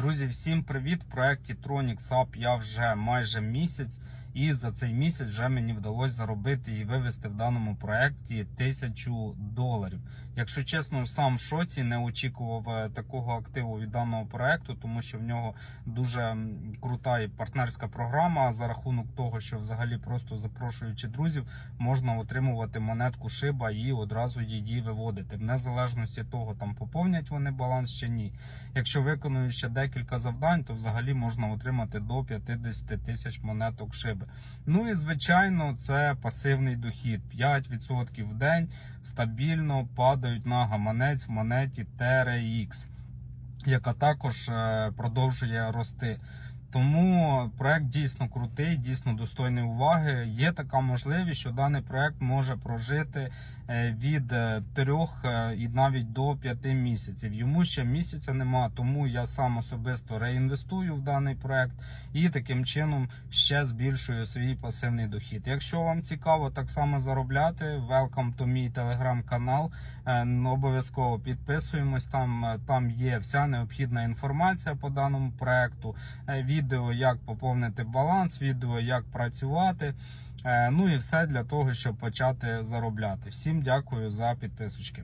Друзі, всім привіт! В проєкті Tronix App я вже майже місяць, і за цей місяць вже мені вдалося заробити і вивести в даному проєкті тисячу доларів. Якщо чесно, сам в шоці не очікував е, такого активу від даного проєкту, тому що в нього дуже крута і партнерська програма за рахунок того, що взагалі просто запрошуючи друзів, можна отримувати монетку шиба і одразу її виводити, в незалежності того, там поповнять вони баланс чи ні. Якщо виконують ще декілька завдань, то взагалі можна отримати до 50 тисяч монеток шиби. Ну і звичайно, це пасивний дохід. 5% в день стабільно падають на гаманець в монеті TRX, яка також е, продовжує рости. Тому проект дійсно крутий, дійсно достойний уваги. Є така можливість, що даний проект може прожити е, від 3 і навіть до 5 місяців. Йому ще місяця нема, тому я сам особисто реінвестую в даний проект і таким чином ще збільшую свій пасивний дохід. Якщо вам цікаво так само заробляти, welcome to мій телеграм-канал. Е, Обов'язково підписуємось. Там е, там є вся необхідна інформація по даному проекту. Е, Відео, як поповнити баланс, відео, як працювати. Е, Ну і все для того, щоб почати заробляти. Всім дякую за підписочки.